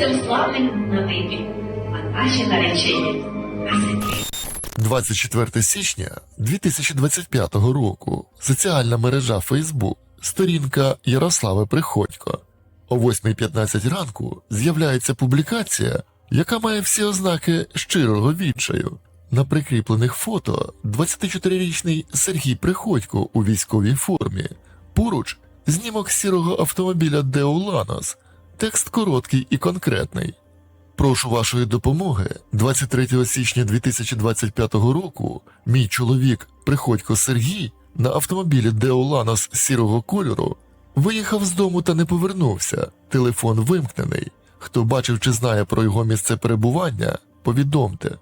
цим славним на небі, а наші наречені на землі. 24 січня 2025 року. Соціальна мережа Facebook, сторінка Ярослави Приходько. О 8.15 ранку з'являється публікація, яка має всі ознаки щирого відчаю. На прикріплених фото 24-річний Сергій Приходько у військовій формі. Поруч знімок сірого автомобіля Деоланос. Текст короткий і конкретний. Прошу вашої допомоги. 23 січня 2025 року мій чоловік, приходько Сергій, на автомобілі Деоланос сірого кольору виїхав з дому та не повернувся. Телефон вимкнений. Хто бачив чи знає про його місце перебування, повідомте.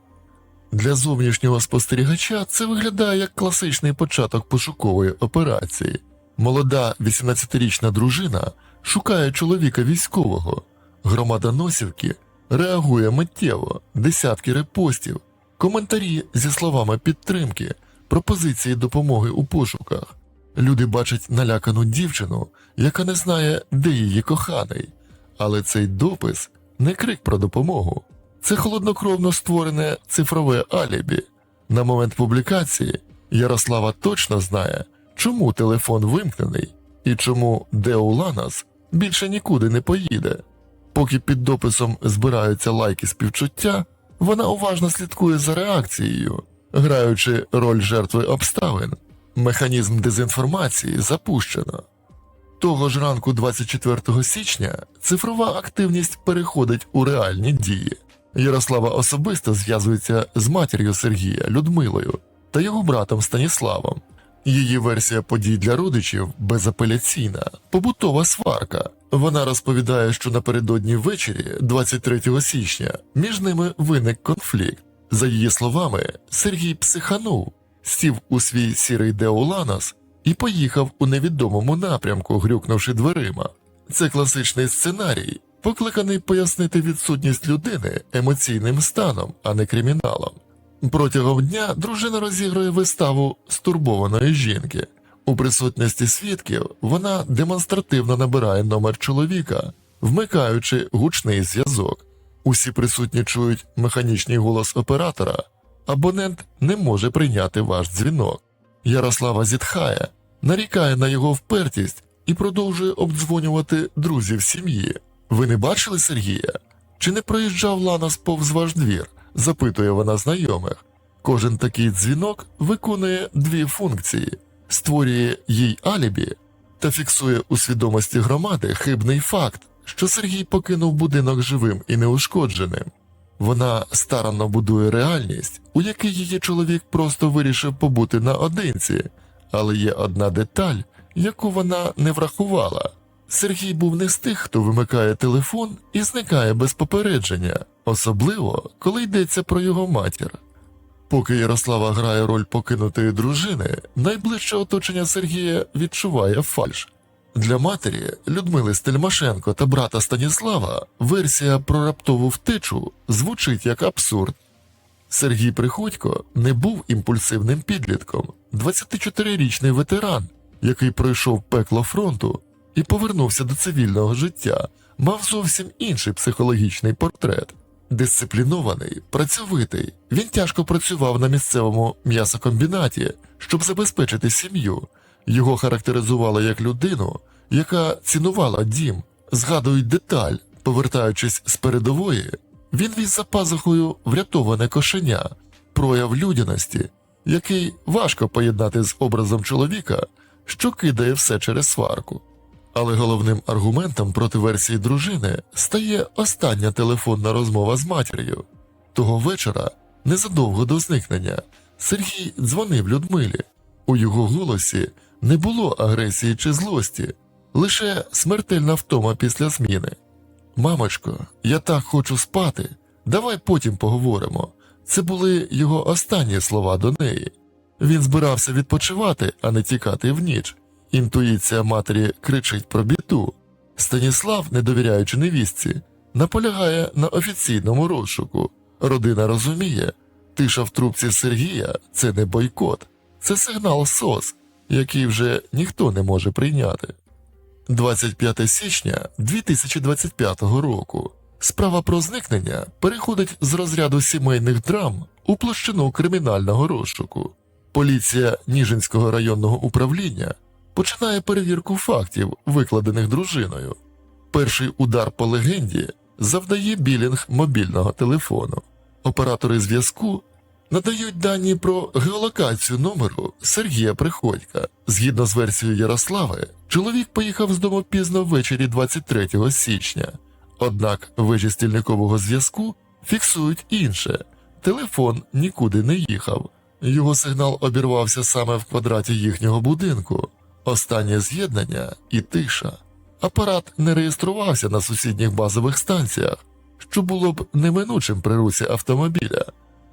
Для зовнішнього спостерігача це виглядає як класичний початок пошукової операції. Молода 18-річна дружина шукає чоловіка військового. Громада Носівки реагує миттєво, десятки репостів, коментарі зі словами підтримки, пропозиції допомоги у пошуках. Люди бачать налякану дівчину, яка не знає, де її коханий. Але цей допис не крик про допомогу. Це холоднокровно створене цифрове алібі. На момент публікації Ярослава точно знає, чому телефон вимкнений і чому Деуланас більше нікуди не поїде. Поки під дописом збираються лайки співчуття, вона уважно слідкує за реакцією, граючи роль жертви обставин. Механізм дезінформації запущено. Того ж ранку 24 січня цифрова активність переходить у реальні дії. Ярослава особисто зв'язується з матір'ю Сергія Людмилою та його братом Станіславом. Її версія подій для родичів безапеляційна, побутова сварка. Вона розповідає, що напередодні ввечері, 23 січня, між ними виник конфлікт. За її словами, Сергій психанув, сів у свій сірий Деоланос і поїхав у невідомому напрямку, грюкнувши дверима. Це класичний сценарій, покликаний пояснити відсутність людини емоційним станом, а не криміналом. Протягом дня дружина розігрує виставу стурбованої жінки. У присутності свідків вона демонстративно набирає номер чоловіка, вмикаючи гучний зв'язок. Усі присутні чують механічний голос оператора. Абонент не може прийняти ваш дзвінок. Ярослава зітхає, нарікає на його впертість і продовжує обдзвонювати друзів сім'ї. Ви не бачили Сергія? Чи не проїжджав Ланос повз ваш двір? Запитує вона знайомих. Кожен такий дзвінок виконує дві функції: створює їй алібі та фіксує у свідомості громади хибний факт, що Сергій покинув будинок живим і неушкодженим. Вона старанно будує реальність, у якій її чоловік просто вирішив побути наодинці, але є одна деталь, яку вона не врахувала. Сергій був не з тих, хто вимикає телефон і зникає без попередження, особливо коли йдеться про його матір. Поки Ярослава грає роль покинутої дружини, найближче оточення Сергія відчуває фальш. Для матері Людмили Стельмашенко та брата Станіслава версія про раптову втечу звучить як абсурд. Сергій Приходько не був імпульсивним підлітком, 24-річний ветеран, який пройшов пекло фронту і повернувся до цивільного життя, мав зовсім інший психологічний портрет. Дисциплінований, працьовитий, він тяжко працював на місцевому м'ясокомбінаті, щоб забезпечити сім'ю. Його характеризували як людину, яка цінувала дім, згадують деталь, повертаючись з передової, він віз за пазухою врятоване кошеня, прояв людяності, який важко поєднати з образом чоловіка, що кидає все через сварку. Але головним аргументом проти версії дружини стає остання телефонна розмова з матір'ю. Того вечора, незадовго до зникнення, Сергій дзвонив Людмилі. У його голосі не було агресії чи злості, лише смертельна втома після зміни. Мамочко, я так хочу спати. Давай потім поговоримо. Це були його останні слова до неї. Він збирався відпочивати, а не тікати в ніч. Інтуїція матері кричить про біду. Станіслав, не довіряючи невістці, наполягає на офіційному розшуку. Родина розуміє, тиша в трубці Сергія це не бойкот, це сигнал СОС, який вже ніхто не може прийняти. 25 січня 2025 року. Справа про зникнення переходить з розряду сімейних драм у площину кримінального розшуку. Поліція Ніжинського районного управління починає перевірку фактів, викладених дружиною. Перший удар по легенді завдає білінг мобільного телефону. Оператори зв'язку надають дані про геолокацію номеру Сергія Приходька. Згідно з версією Ярослави, чоловік поїхав з дому пізно ввечері 23 січня. Однак вежі стільникового зв'язку фіксують інше. Телефон нікуди не їхав. Його сигнал обірвався саме в квадраті їхнього будинку. Останнє з'єднання і тиша. Апарат не реєструвався на сусідніх базових станціях, що було б неминучим при русі автомобіля.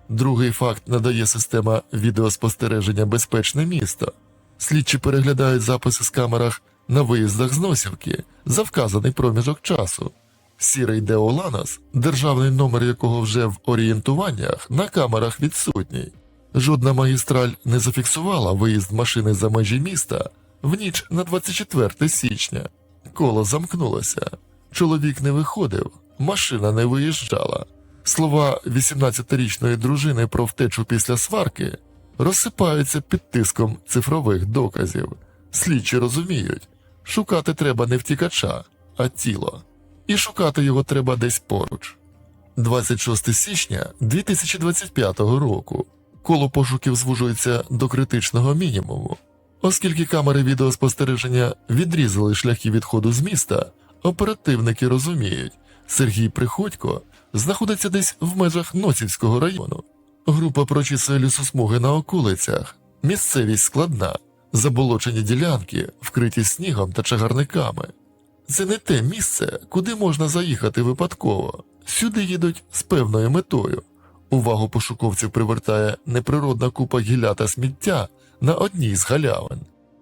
Другий факт надає система відеоспостереження безпечне місто. Слідчі переглядають записи з камерах на виїздах з Носівки за вказаний проміжок часу. Сірий Део Ланос, державний номер якого вже в орієнтуваннях на камерах відсутній. Жодна магістраль не зафіксувала виїзд машини за межі міста в ніч на 24 січня. Коло замкнулося. Чоловік не виходив, машина не виїжджала. Слова 18-річної дружини про втечу після сварки розсипаються під тиском цифрових доказів. Слідчі розуміють, шукати треба не втікача, а тіло. І шукати його треба десь поруч. 26 січня 2025 року коло пошуків звужується до критичного мінімуму. Оскільки камери відеоспостереження відрізали шляхи відходу з міста, оперативники розуміють, Сергій Приходько знаходиться десь в межах Ноцівського району. Група прочісує лісосмуги на околицях, місцевість складна, заболочені ділянки, вкриті снігом та чагарниками. Це не те місце, куди можна заїхати випадково. Сюди їдуть з певною метою. Увагу пошуковців привертає неприродна купа гілля та сміття на одній з галявин.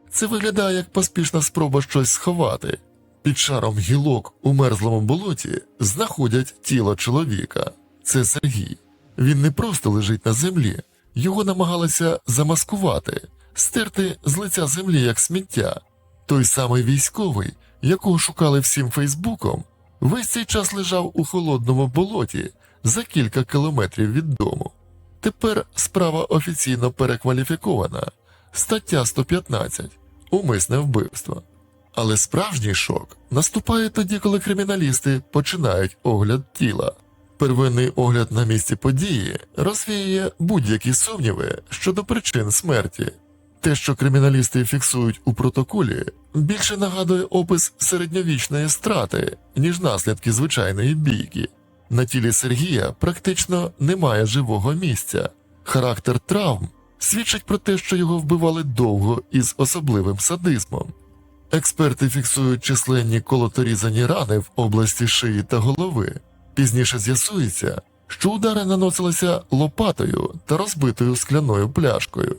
Це виглядає як поспішна спроба щось сховати. Під шаром гілок у мерзлому болоті знаходять тіло чоловіка. Це Сергій. Він не просто лежить на землі, його намагалися замаскувати, стерти з лиця землі як сміття. Той самий військовий, якого шукали всім Фейсбуком, весь цей час лежав у холодному болоті за кілька кілометрів від дому. Тепер справа офіційно перекваліфікована. Стаття 115 умисне вбивство. Але справжній шок наступає тоді, коли криміналісти починають огляд тіла. Первинний огляд на місці події розвіює будь-які сумніви щодо причин смерті. Те, що криміналісти фіксують у протоколі, більше нагадує опис середньовічної страти, ніж наслідки звичайної бійки. На тілі Сергія практично немає живого місця. Характер травм свідчить про те, що його вбивали довго і з особливим садизмом. Експерти фіксують численні колоторізані рани в області шиї та голови. Пізніше з'ясується, що удари наносилися лопатою та розбитою скляною пляшкою.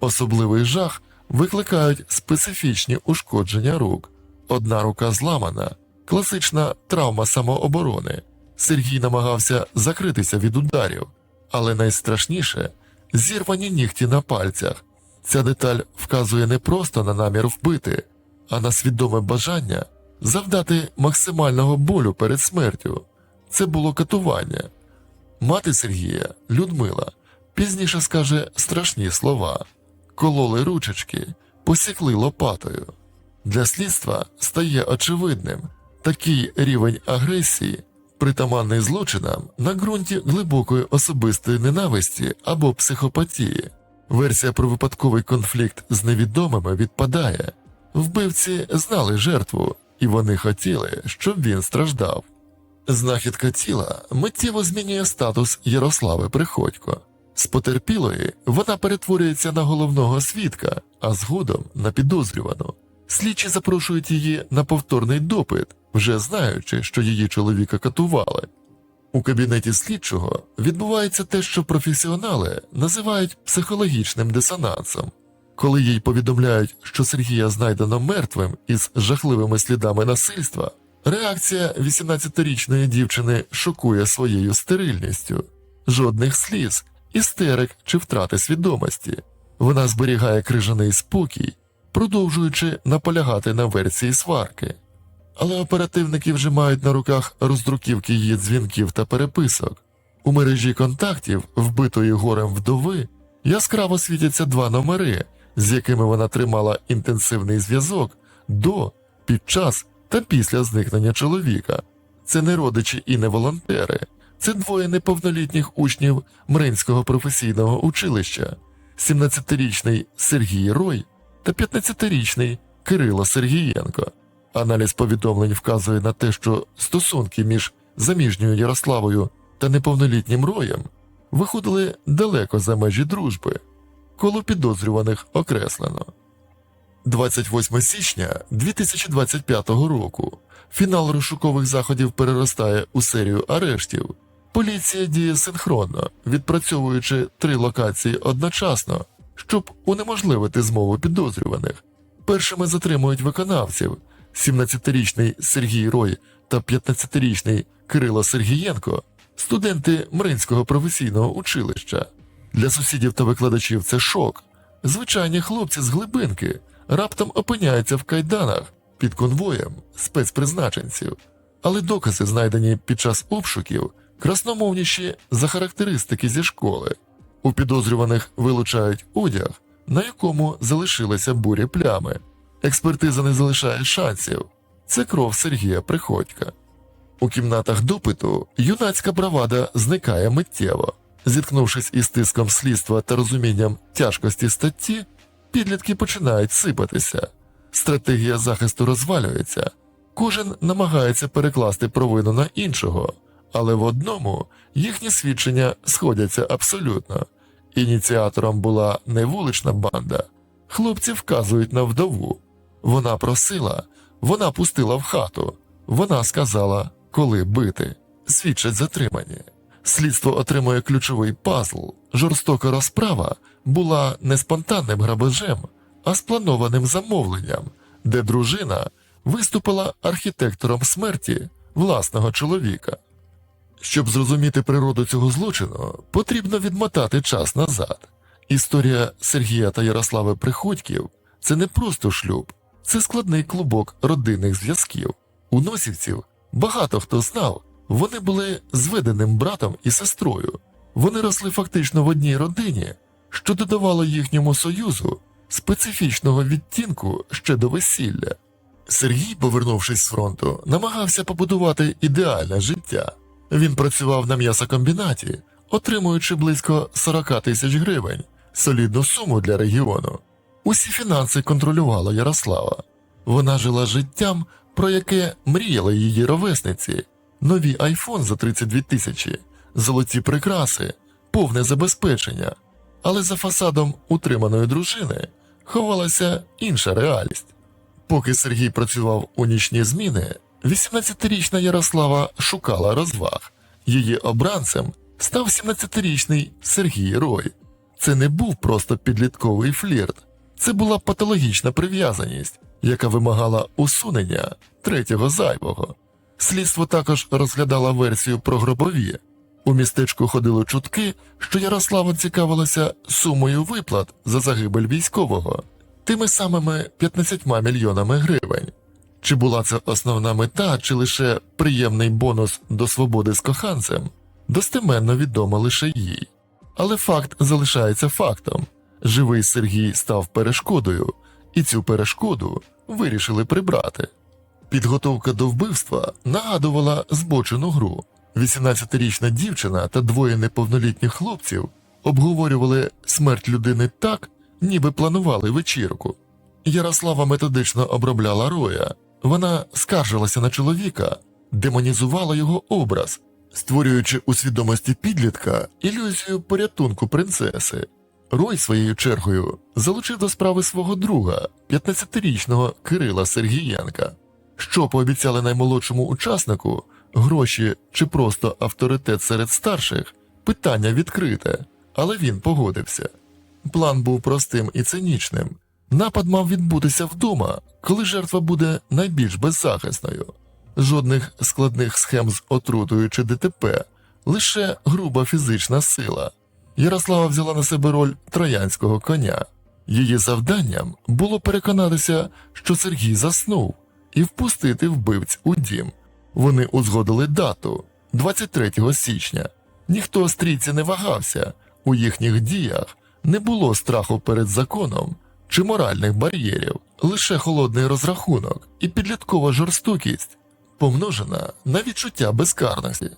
Особливий жах викликають специфічні ушкодження рук. Одна рука зламана, класична травма самооборони. Сергій намагався закритися від ударів, але найстрашніше зірвані нігті на пальцях. Ця деталь вказує не просто на намір вбити, а на свідоме бажання завдати максимального болю перед смертю. Це було катування. Мати Сергія, Людмила, пізніше скаже страшні слова, кололи ручечки, посікли лопатою. Для слідства стає очевидним такий рівень агресії, притаманний злочинам на ґрунті глибокої особистої ненависті або психопатії. Версія про випадковий конфлікт з невідомими відпадає. Вбивці знали жертву, і вони хотіли, щоб він страждав. Знахідка тіла миттєво змінює статус Ярослави Приходько. З потерпілої вона перетворюється на головного свідка, а згодом на підозрювану. Слідчі запрошують її на повторний допит, вже знаючи, що її чоловіка катували. У кабінеті слідчого відбувається те, що професіонали називають психологічним дисонансом. Коли їй повідомляють, що Сергія знайдено мертвим із жахливими слідами насильства, реакція 18-річної дівчини шокує своєю стерильністю, жодних сліз, істерик чи втрати свідомості. Вона зберігає крижаний спокій, продовжуючи наполягати на версії сварки. Але оперативники вже мають на руках роздруківки її дзвінків та переписок. У мережі контактів, вбитої горем вдови, яскраво світяться два номери, з якими вона тримала інтенсивний зв'язок до, під час та після зникнення чоловіка. Це не родичі і не волонтери, це двоє неповнолітніх учнів Мринського професійного училища, 17-річний Сергій Рой та 15-річний Кирило Сергієнко. Аналіз повідомлень вказує на те, що стосунки між заміжньою Ярославою та неповнолітнім Роєм виходили далеко за межі дружби. Коло підозрюваних окреслено. 28 січня 2025 року фінал розшукових заходів переростає у серію арештів. Поліція діє синхронно, відпрацьовуючи три локації одночасно, щоб унеможливити змову підозрюваних. Першими затримують виконавців 17-річний Сергій Рой та 15-річний Кирило Сергієнко, студенти Мринського професійного училища. Для сусідів та викладачів це шок. Звичайні хлопці з глибинки раптом опиняються в кайданах під конвоєм спецпризначенців, але докази, знайдені під час обшуків, красномовніші за характеристики зі школи. У підозрюваних вилучають одяг, на якому залишилися бурі плями. Експертиза не залишає шансів. Це кров Сергія Приходька. У кімнатах допиту юнацька бравада зникає миттєво. Зіткнувшись із тиском слідства та розумінням тяжкості статті, підлітки починають сипатися. Стратегія захисту розвалюється. Кожен намагається перекласти провину на іншого, але в одному їхні свідчення сходяться абсолютно. Ініціатором була не вулична банда. Хлопці вказують на вдову. Вона просила, вона пустила в хату. Вона сказала, коли бити. Свідчать затримані. Слідство отримує ключовий пазл. Жорстока розправа була не спонтанним грабежем, а спланованим замовленням, де дружина виступила архітектором смерті власного чоловіка. Щоб зрозуміти природу цього злочину, потрібно відмотати час назад. Історія Сергія та Ярослави Приходьків це не просто шлюб, це складний клубок родинних зв'язків. У носівців багато хто знав, вони були зведеним братом і сестрою. Вони росли фактично в одній родині, що додавало їхньому союзу специфічного відтінку ще до весілля. Сергій, повернувшись з фронту, намагався побудувати ідеальне життя. Він працював на м'ясокомбінаті, отримуючи близько 40 тисяч гривень, солідну суму для регіону. Усі фінанси контролювала Ярослава. Вона жила життям, про яке мріяли її ровесниці. Новий айфон за 32 тисячі, золоті прикраси, повне забезпечення. Але за фасадом утриманої дружини ховалася інша реальність. Поки Сергій працював у нічні зміни, 18-річна Ярослава шукала розваг. Її обранцем став 17-річний Сергій Рой. Це не був просто підлітковий флірт, це була патологічна прив'язаність, яка вимагала усунення третього зайвого. Слідство також розглядало версію про гробові. У містечку ходили чутки, що Ярослава цікавилася сумою виплат за загибель військового, тими самими 15 мільйонами гривень. Чи була це основна мета, чи лише приємний бонус до свободи з коханцем, достеменно відомо лише їй. Але факт залишається фактом: живий Сергій став перешкодою, і цю перешкоду вирішили прибрати. Підготовка до вбивства нагадувала збочену гру. 18-річна дівчина та двоє неповнолітніх хлопців обговорювали смерть людини так, ніби планували вечірку. Ярослава методично обробляла роя. Вона скаржилася на чоловіка, демонізувала його образ, створюючи у свідомості підлітка ілюзію порятунку принцеси. Рой своєю чергою залучив до справи свого друга, 15-річного Кирила Сергієнка. Що пообіцяли наймолодшому учаснику гроші чи просто авторитет серед старших питання відкрите, але він погодився. План був простим і цинічним. Напад мав відбутися вдома, коли жертва буде найбільш беззахисною. Жодних складних схем з отрутою чи ДТП, лише груба фізична сила. Ярослава взяла на себе роль троянського коня. Її завданням було переконатися, що Сергій заснув, і впустити вбивць у дім. Вони узгодили дату 23 січня. Ніхто з трійці не вагався. У їхніх діях не було страху перед законом чи моральних бар'єрів, лише холодний розрахунок і підліткова жорстокість, помножена на відчуття безкарності.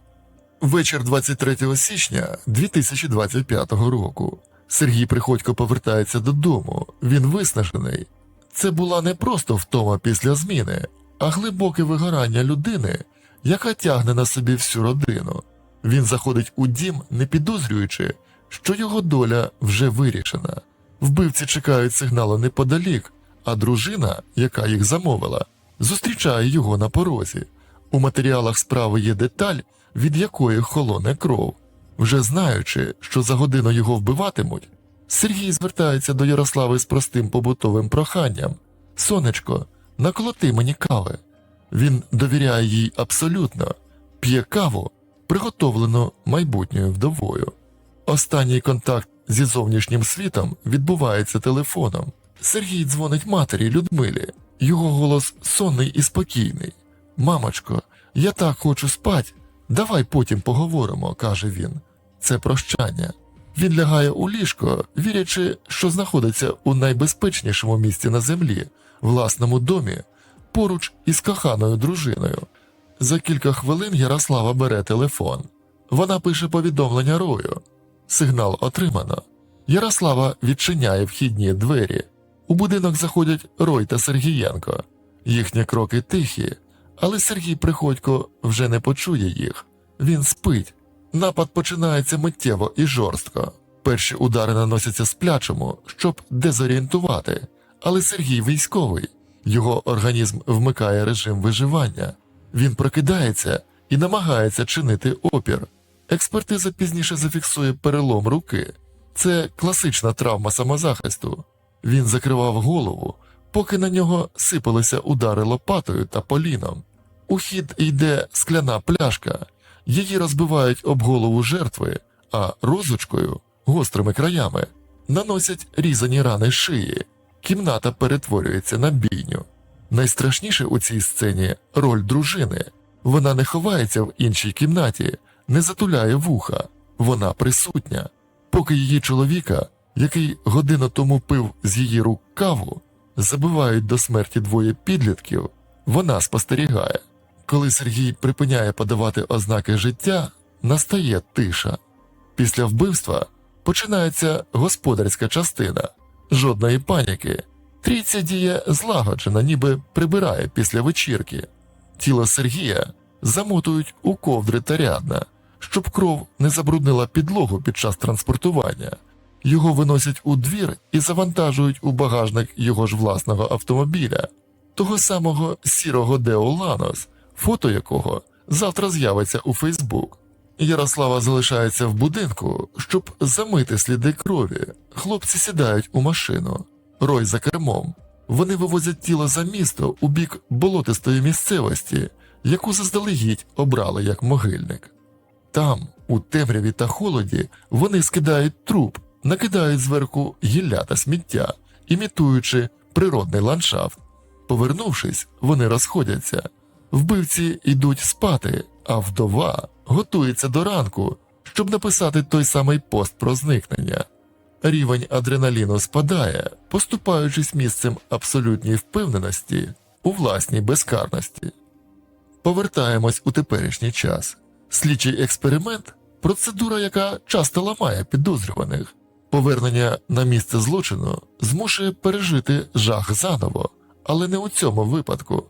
Вечір 23 січня 2025 року. Сергій Приходько повертається додому. Він виснажений. Це була не просто втома після зміни, а глибоке вигорання людини, яка тягне на собі всю родину. Він заходить у дім, не підозрюючи, що його доля вже вирішена. Вбивці чекають сигналу неподалік, а дружина, яка їх замовила, зустрічає його на порозі. У матеріалах справи є деталь, від якої холоне кров. Вже знаючи, що за годину його вбиватимуть, Сергій звертається до Ярослави з простим побутовим проханням: Сонечко, наколоти мені кави. Він довіряє їй абсолютно, п'є каву, приготовлену майбутньою вдовою. Останній контакт зі зовнішнім світом відбувається телефоном. Сергій дзвонить матері Людмилі. Його голос сонний і спокійний. Мамочко, я так хочу спать. Давай потім поговоримо, каже він. Це прощання. Він лягає у ліжко, вірячи, що знаходиться у найбезпечнішому місці на землі, власному домі, поруч із коханою дружиною. За кілька хвилин Ярослава бере телефон. Вона пише повідомлення Рою. Сигнал отримано. Ярослава відчиняє вхідні двері. У будинок заходять Рой та Сергієнко. Їхні кроки тихі, але Сергій Приходько вже не почує їх. Він спить. Напад починається миттєво і жорстко. Перші удари наносяться сплячому, щоб дезорієнтувати. Але Сергій військовий. Його організм вмикає режим виживання. Він прокидається і намагається чинити опір. Експертиза пізніше зафіксує перелом руки. Це класична травма самозахисту. Він закривав голову, поки на нього сипалися удари лопатою та поліном. У хід йде скляна пляшка, її розбивають об голову жертви, а розочкою, гострими краями, наносять різані рани шиї. Кімната перетворюється на бійню. Найстрашніше у цій сцені роль дружини. Вона не ховається в іншій кімнаті, не затуляє вуха, вона присутня. Поки її чоловіка, який годину тому пив з її рук каву, забивають до смерті двоє підлітків, вона спостерігає. Коли Сергій припиняє подавати ознаки життя, настає тиша. Після вбивства починається господарська частина, жодної паніки. Трійця діє злагоджена, ніби прибирає після вечірки. Тіло Сергія замотують у ковдри та рядна, щоб кров не забруднила підлогу під час транспортування. Його виносять у двір і завантажують у багажник його ж власного автомобіля, того самого сірого Део Ланос, фото якого завтра з'явиться у Фейсбук. Ярослава залишається в будинку, щоб замити сліди крові. Хлопці сідають у машину. Рой за кермом. Вони вивозять тіло за місто у бік болотистої місцевості, яку заздалегідь обрали як могильник. Там, у темряві та холоді, вони скидають труп, накидають зверху гілля та сміття, імітуючи природний ландшафт. Повернувшись, вони розходяться. Вбивці йдуть спати, а вдова готується до ранку, щоб написати той самий пост про зникнення. Рівень адреналіну спадає, поступаючись місцем абсолютній впевненості у власній безкарності. Повертаємось у теперішній час. Слідчий експеримент процедура, яка часто ламає підозрюваних. Повернення на місце злочину змушує пережити жах заново, але не у цьому випадку.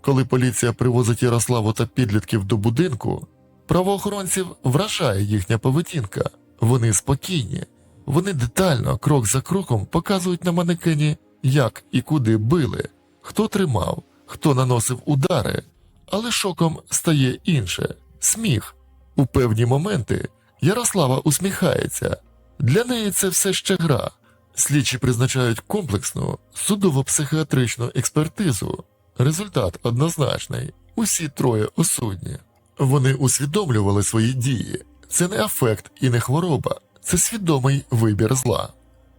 Коли поліція привозить Ярославу та підлітків до будинку, правоохоронців вражає їхня поведінка. Вони спокійні, вони детально, крок за кроком, показують на манекені, як і куди били, хто тримав, хто наносив удари, але шоком стає інше сміх. У певні моменти Ярослава усміхається. Для неї це все ще гра. Слідчі призначають комплексну судово-психіатричну експертизу. Результат однозначний. Усі троє осудні. Вони усвідомлювали свої дії. Це не афект і не хвороба, це свідомий вибір зла.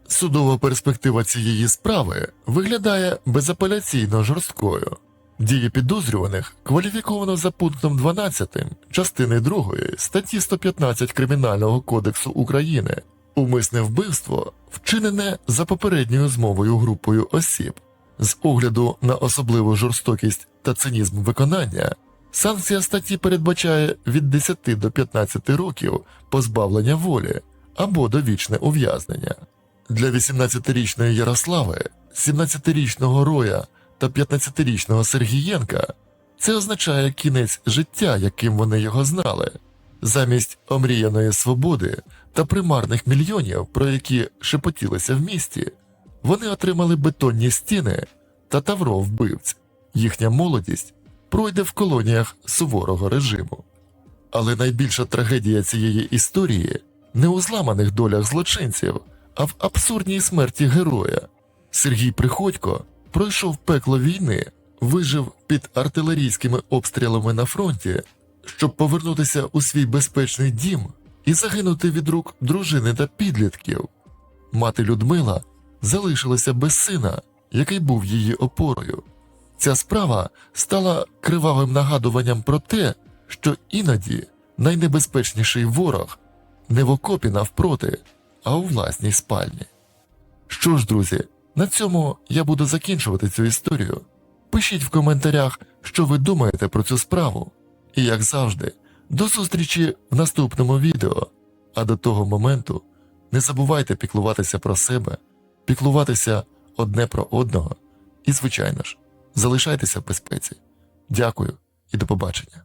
Судова перспектива цієї справи виглядає безапеляційно жорсткою. Дії підозрюваних кваліфіковано за пунктом 12 частини 2 статті 115 Кримінального кодексу України умисне вбивство вчинене за попередньою змовою групою осіб. З огляду на особливу жорстокість та цинізм виконання, санкція статті передбачає від 10 до 15 років позбавлення волі або довічне ув'язнення. Для 18-річної Ярослави, 17-річного Роя та 15-річного Сергієнка це означає кінець життя, яким вони його знали. Замість омріяної свободи та примарних мільйонів, про які шепотілися в місті, вони отримали бетонні стіни та тавро вбивць. Їхня молодість пройде в колоніях суворого режиму. Але найбільша трагедія цієї історії не у зламаних долях злочинців, а в абсурдній смерті героя. Сергій Приходько пройшов пекло війни, вижив під артилерійськими обстрілами на фронті, щоб повернутися у свій безпечний дім і загинути від рук дружини та підлітків. Мати Людмила залишилася без сина, який був її опорою. Ця справа стала кривавим нагадуванням про те, що іноді найнебезпечніший ворог не в окопі навпроти, а у власній спальні. Що ж, друзі, на цьому я буду закінчувати цю історію. Пишіть в коментарях, що ви думаєте про цю справу. І як завжди, до зустрічі в наступному відео. А до того моменту не забувайте піклуватися про себе, піклуватися одне про одного і, звичайно ж, залишайтеся в безпеці. Дякую і до побачення.